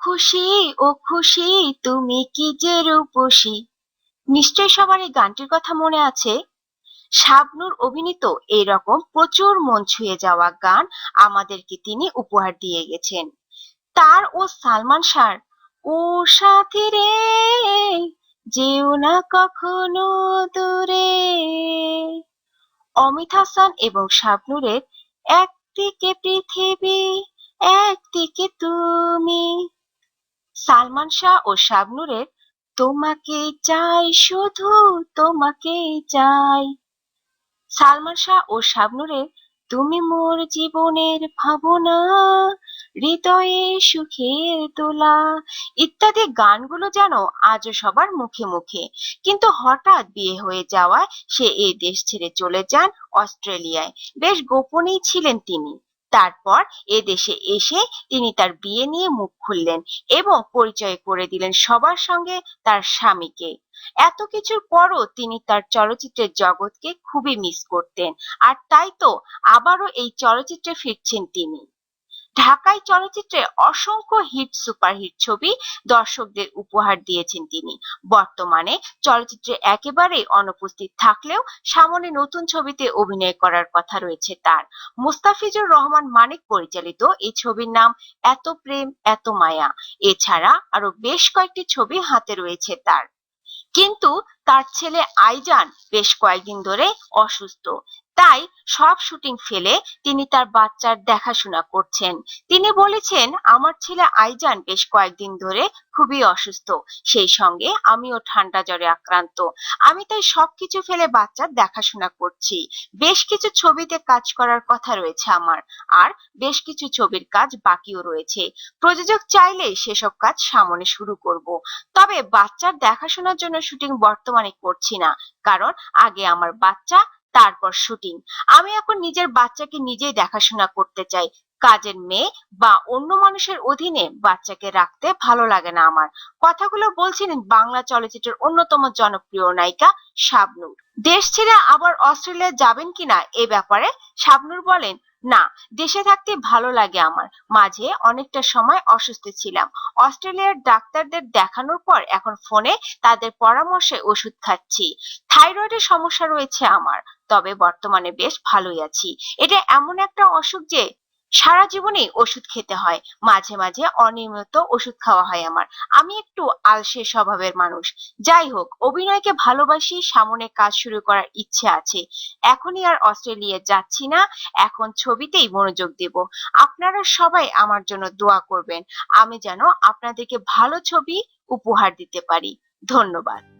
খুশি, ও খুশি, তুমি কি যে রূপসী। নিশ্চয় সবার এই গানটির কথা মনে আছে? শাবনুর অভিনীত এরকম প্রচুর মন ছুঁয়ে যাওয়া গান আমাদেরকে তিনি উপহার দিয়ে গেছেন। তার ও সালমান শাহর, ও সাথী রে, যেও না কখনো দূরে। অমিত হাসান এবং শাবনূরের একদিকে পৃথিবী, একদিকে তুমি। সালমান শাহ ও শাবনূরের, তোমাকে চাই শুধু, তোমাকে চাই। সালমান শাহ ও শাবনূরের, তুমি মোর জীবনের ভাবনা, হৃদয়ে সুখের তোলা। ইত্যাদি গানগুলো যেন আজও সবার মুখে মুখে। কিন্তু হঠাৎ বিয়ে হয়ে যাওয়ায় সে এই দেশ ছেড়ে চলে যান অস্ট্রেলিয়ায়। বেশ গোপনেই ছিলেন তিনি। তারপর এদেশে এসে তিনি তার বিয়ে নিয়ে মুখ খুললেন এবং পরিচয় করে দিলেন সবার সঙ্গে তার স্বামীকে। এত কিছুর পরও তিনি তার চলচ্চিত্রের জগৎকে খুবই মিস করতেন। আর তাই তো আবারও এই চলচ্চিত্রে ফিরছেন তিনি। ঢাকাই চলচ্চিত্রে অসংখ্য হিট সুপারহিট ছবি দর্শকদের উপহার দিয়েছেন তিনি। বর্তমানে চলচ্চিত্রে একেবারেই অনুপস্থিত থাকলেও সামনে নতুন ছবিতে অভিনয় করার কথা রয়েছে তার। মুস্তাফিজুর রহমান মানিক পরিচালিত এই ছবির নাম এত প্রেম, এত মায়া এছাড়া আরও বেশ কয়েকটি ছবি হাতে রয়েছে তার। কিন্তু তার ছেলে আইজান বেশ কয়েকদিন ধরে অসুস্থ। তাই সব শুটিং ফেলে তিনি তার বাচ্চার দেখাশোনা করছেন। তিনি বলেছেন, আমার ছেলে আইজান বেশ কয়েকদিন ধরে খুবই অসুস্থ। সেই সঙ্গে আমিও ঠান্ডা জ্বরে আক্রান্ত। আমি তাই সবকিছু ফেলে বাচ্চার দেখাশোনা করছি। বেশ কিছু ছবিতে কাজ করার কথা রয়েছে আমার, আর বেশ কিছু ছবির কাজ বাকিও রয়েছে। প্রযোজক চাইলে সেসব কাজ সামনে শুরু করব। তবে বাচ্চার দেখাশোনার জন্য শুটিং বর্তমানে করছি না, কারণ আগে আমার বাচ্চা তারপর শুটিং। আমি এখন নিজের বাচ্চাকে নিজেই দেখাশোনা করতে চাই। কাজের মেয়ে বা অন্য মানুষের অধীনে বাচ্চাকে রাখতে ভালো লাগে না আমার। কথাগুলো বলছিলেন বাংলা চলচ্চিত্রের অন্যতম জনপ্রিয় নায়িকা শাবনূর। দেশ ছেড়ে আবার অস্ট্রেলিয়া যাবেন কিনা এ ব্যাপারে শাবনূর বলেন, না, দেশে থাকতে ভালো লাগে আমার। মাঝে অনেকটা সময় অসুস্থ ছিলাম। অস্ট্রেলিয়ার ডাক্তারদের দেখানোর পর এখন ফোনে তাদের পরামর্শে ওষুধ খাচ্ছি। থাইরয়েডের সমস্যা রয়েছে আমার, তবে বর্তমানে বেশ ভালোই আছি। এটা এমন একটা অসুখ যে সারা জীবনেই ওষুধ খেতে হয়। মাঝে মাঝে অনিয়মিত ওষুধ খাওয়া হয় আমার। আমি একটু আলসে স্বভাবের মানুষ। যাই হোক, অভিনয়কে ভালোবাসি, সামনে কাজ শুরু করার ইচ্ছে আছে। এখনই আর অস্ট্রেলিয়া যাচ্ছি না, এখন ছবিতেই মনোযোগ দেব। আপনারা সবাই আমার জন্য দোয়া করবেন। আমি যেন আপনাদেরকে ভালো ছবি উপহার দিতে পারি। ধন্যবাদ।